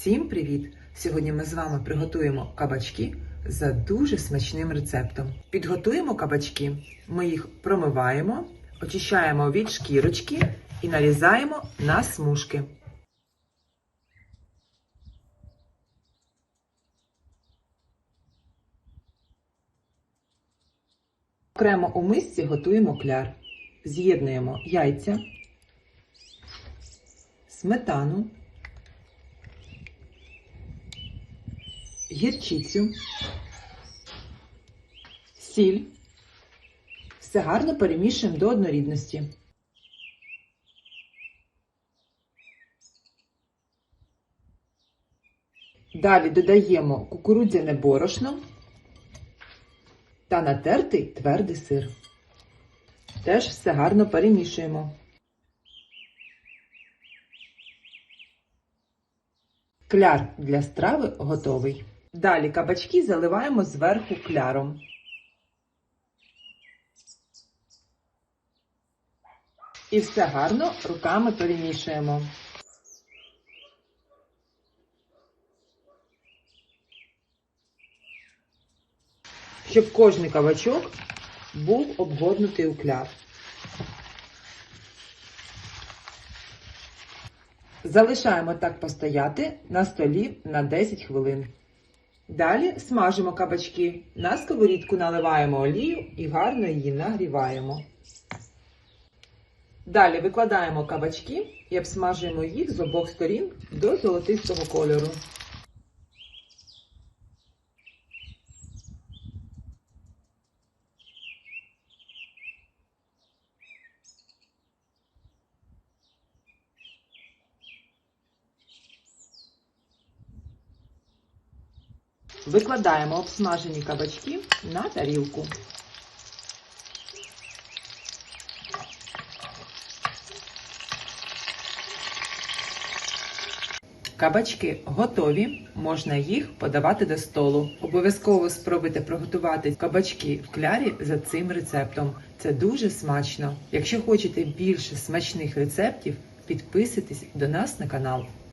Всім привіт! Сьогодні ми з вами приготуємо кабачки за дуже смачним рецептом. Підготуємо кабачки. Ми їх промиваємо, очищаємо від шкірочки і нарізаємо на смужки. Окремо у мисці готуємо кляр. З'єднуємо яйця, сметану, гірчицю, сіль. Все гарно перемішуємо до однорідності. Далі додаємо кукурудзяне борошно та натертий твердий сир. Теж все гарно перемішуємо. Кляр для страви готовий. Далі кабачки заливаємо зверху кляром. І все гарно руками перемішуємо. Щоб кожний кабачок був обгорнутий у кляр. Залишаємо так постояти на столі на 10 хвилин. Далі смажимо кабачки. На сковорідку наливаємо олію і гарно її нагріваємо. Далі викладаємо кабачки і обсмажуємо їх з обох сторін до золотистого кольору. Викладаємо обсмажені кабачки на тарілку. Кабачки готові, можна їх подавати до столу. Обов'язково спробуйте приготувати кабачки в клярі за цим рецептом. Це дуже смачно. Якщо хочете більше смачних рецептів, підписуйтесь до нас на канал.